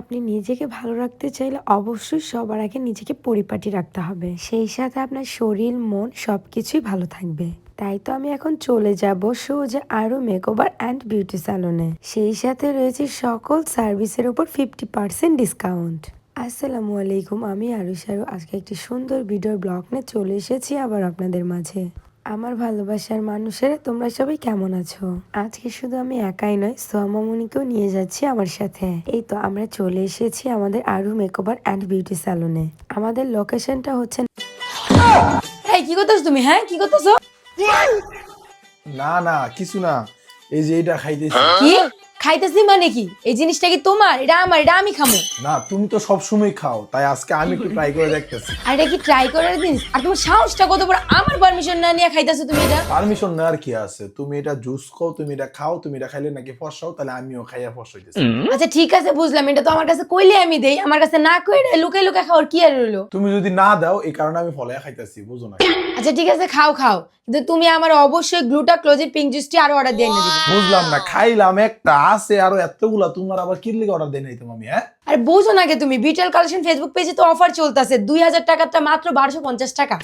আপনি নিজেকে ভালো রাখতে চাইলে অবশ্যই সবার আগে নিজেকে পরিপাটি রাখতে হবে। সেই সাথে আপনার শরীর, মন সবকিছুই ভালো থাকবে। তাই তো আমি এখন চলে যাব সোজা আরও মেকওভার অ্যান্ড বিউটি স্যালনে। সেই সাথে রয়েছে সকল সার্ভিসের উপর ফিফটি পার্সেন্ট ডিসকাউন্ট। আসসালামু আলাইকুম, আমি আরু সারু আজকে একটি সুন্দর ভিডিওর ব্লগ নিয়ে চলে এসেছি আবার আপনাদের মাঝে। আমার ভালোবাসার মানুষেরা তোমরা সবাই কেমন আছো? আজকে শুধু আমি একাই নয় সোহামামনিকেও নিয়ে যাচ্ছি আমার সাথে। এই তো আমরা চলে এসেছি আমাদের আরু মেকওভার অ্যান্ড বিউটি স্যালনে আমাদের লোকেশনটা হচ্ছে এই কি করতেছ তুমি হ্যাঁ? কি করতেছো? না না কিছু না। এই যে এটা খাইতেছি। কি? খাইতেছি মানে কি? এই জিনিসটা কি তোমার? এটা আমার এটা আমি খামো। না তুমি তো সব সময় খাও তাই আজকে আমি একটু ট্রাই করে দেখতেছি। আর এটা কি ট্রাই করার জিনিস আর তোমার সাহসটা কত বড়? আমার পারমিশন না নিয়ে খাইতেছো তুমি এটা? পারমিশন নেওয়ার কি আছে? তুমি এটা জুস খাও তুমি এটা খাও তুমি এটা খাইলে নাকি ফসাও তাহলে আমিও খাইয়া ফস হইতেছি আচ্ছা ঠিক আছে বুঝলাম। এটা তো আমার কাছে কইলে আমি দেই আমার কাছে না কই কইলে লুকে লুকে খাওয়ার কি আর রইল তুমি যদি না দাও এই কারণে আমি ফলাইয়া খাইতেছি বুঝো না। আচ্ছা ঠিক আছে খাও খাও। কিন্তু তুমি আমার অবশ্যই গ্লুটা ক্লোজের পিঙ্ক জুসটি আরও অর্ডার দিয়ে এনে দিবে। বুঝলাম না খাইলাম একটা। আছে আরও এতগুলা তোমার আবার কি লিগে অর্ডার দেয় নাই তুমি হ্যাঁ? আর বোঝো না কে তুমি বিটেল কালেকশন ফেসবুক পেজে তো অফার চলতেছে দুই হাজার টাকাটা মাত্র বারোশো পঞ্চাশ টাকা।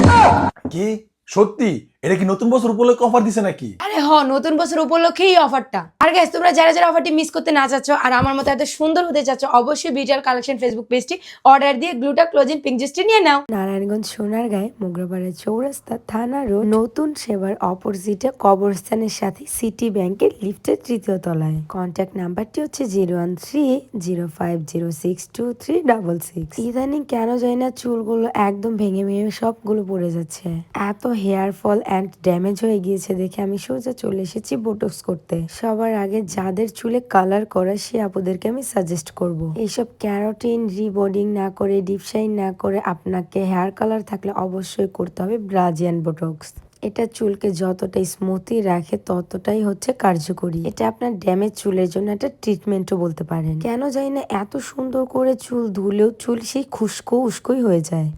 কি? সত্যি? এটা কি নতুন বছর উপলক্ষে অফার দিছে নাকি? আরে হ নতুন বছর উপলক্ষে এই অফারটা আর গাইস তোমরা যারা যারা অফারটি মিস করতে না চাচ্ছ আর আমার মতো এত সুন্দর হতে চাচ্ছ অবশ্যই বিটাল কালেকশন ফেসবুক পেজটি অর্ডার দিয়ে গ্লুটা ক্লোজিং পিঙ্ক জুসটি নিয়ে নাও। নারায়ণগঞ্জ সোনারগাঁয়ে মোগরাপাড়া চৌরাস্তা থানা রোড নতুন সেবার অপোজিটে কবরস্থানের সাথে সিটি ব্যাংকের লিফটের তৃতীয় তলায়। কন্ট্যাক্ট নাম্বারটি হচ্ছে zero one three zero five zero six two three double six. ইদানিং কেন যায় না চুলগুলো একদম ভেঙে ভেঙে সবগুলো পড়ে যাচ্ছে। এত হেয়ার ফল অ্যান্ড ড্যামেজ হয়ে গিয়েছে দেখে আমি সোজা চলে এসেছি বোটক্স করতে। সবার আগে যাদের চুলে কালার করা, সে আপুদেরকে আমি সাজেস্ট করব। এইসব ক্যারোটিন রিবোর্ডিং না করে ডিপশাইন না করে আপনাকে হেয়ার কালার থাকলে অবশ্যই করতে হবে ব্রাজিয়ান বোটক্স এটা চুলকে যতটা স্মুথি রাখে, ততটাই হচ্ছে কার্যকরী। এটা আপনার ড্যামেজ চুলের জন্য একটা ট্রিটমেন্টও বলতে পারেন। কেন জানি না, এত সুন্দর করে চুল ধুলেও চুল সেই খুস্কো উস্কোই হয়ে যায়।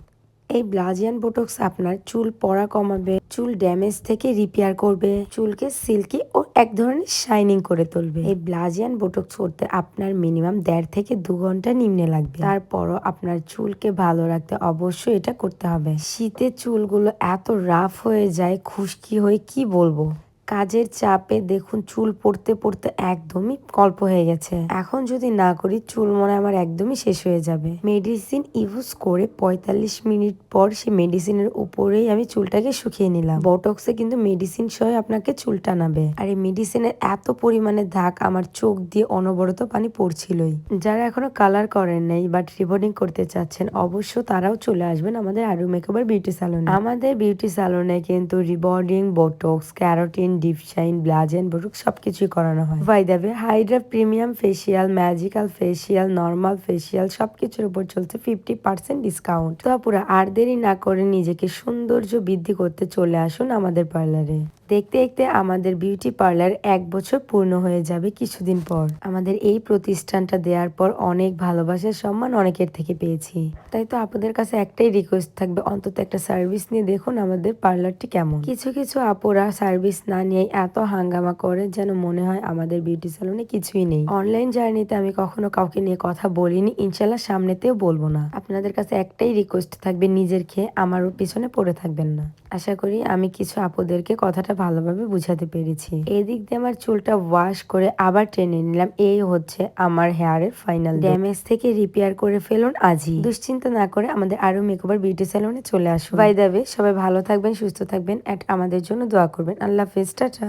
এই ব্লাজিয়ান বোটক্স আপনার চুল পড়া কমাবে, চুল ড্যামেজ থেকে রিপেয়ার করবে, চুলকে সিল্কি ও এক ধরনের শাইনিং করে তুলবে। এই ব্লাজিয়ান বোটক্স করতে আপনার মিনিমাম দেড় থেকে দু ঘণ্টা নিম্নে লাগবে। তারপরও আপনার চুলকে ভালো রাখতে অবশ্যই এটা করতে হবে। শীতে চুলগুলো এত রাফ হয়ে যায়, খুশকি হয়ে কি বলব? কাজের চাপে দেখুন চুল পড়তে পড়তে একদমই কল্প হয়ে গেছে। এখন যদি না করি, চুল মনে আমার একদমই শেষ হয়ে যাবে। মেডিসিন ইউজ করে পঁয়তাল্লিশ মিনিট পর সে মেডিসিনের উপরেই আমি চুলটাকে শুকিয়ে নিলাম। বটক্সে কিন্তু মেডিসিন সহ আপনাকে চুল টানাবে। আর এই মেডিসিনের এত পরিমাণে ধাক আমার চোখ দিয়ে অনবরত পানি পড়ছিলই। যারা এখনও কালার করেন নাই বাট রিবোর্ডিং করতে চাচ্ছেন, অবশ্য তারাও চলে আসবেন আমাদের আরু মেকওভার বিউটি স্যালনে আমাদের বিউটি স্যালনে কিন্তু rebonding botox keratin deep shine ব্লাজ and সব কিছুই করানো হয়। বাই দেবে hydra premium facial magical facial normal facial সব কিছুর উপর চলছে ফিফটি পার্সেন্ট ডিসকাউন্ট তো আর দেরি না করে নিজেকে সৌন্দর্য বৃদ্ধি করতে চলে আসুন আমাদের পার্লারে দেখতে দেখতে আমাদের বিউটি পার্লার এক বছর পূর্ণ হয়ে যাবে কিছুদিন পর। আমাদের এই প্রতিষ্ঠানটা দেওয়ার পর অনেক ভালোবাসার সম্মান অনেকের থেকে পেয়েছি। তাই তো আপনাদের কাছে একটাই রিকোয়েস্ট থাকবে, অন্তত একটা সার্ভিস নিয়ে দেখুন আমাদের পার্লারটি কেমন। কিছু কিছু আপুরা সার্ভিস না নিয়ে এত হাঙ্গামা করে যেন মনে হয় আমাদের বিউটি স্যালনে কিছুই নেই। অনলাইন জার্নিতে আমি কখনো কাউকে নিয়ে কথা বলিনি ইনশাল্লাহ সামনেতেও বলব না। আপনাদের কাছে একটাই রিকোয়েস্ট থাকবে, নিজের খেয়ে আমার পিছনে পড়ে থাকবেন না। আশা করি আমি কিছু আপুদেরকে কথাটা ভালোভাবে বুঝাতে পেরেছি। এদিক দিয়ে আমার চুলটা ওয়াশ করে আবার টেনে নিলাম। এই হচ্ছে আমার হেয়ারের ফাইনাল ড্যামেজ থেকে রিপেয়ার করে ফেলুন আজই। দুশ্চিন্তা না করে আমাদের আরও মেকওভার বিউটি স্যালনে চলে আসুন। বাই দাবে সবাই ভালো থাকবেন, সুস্থ থাকবেন অ্যাট আমাদের জন্য দোয়া করবেন। আল্লাহ হাফেজ, টাটা।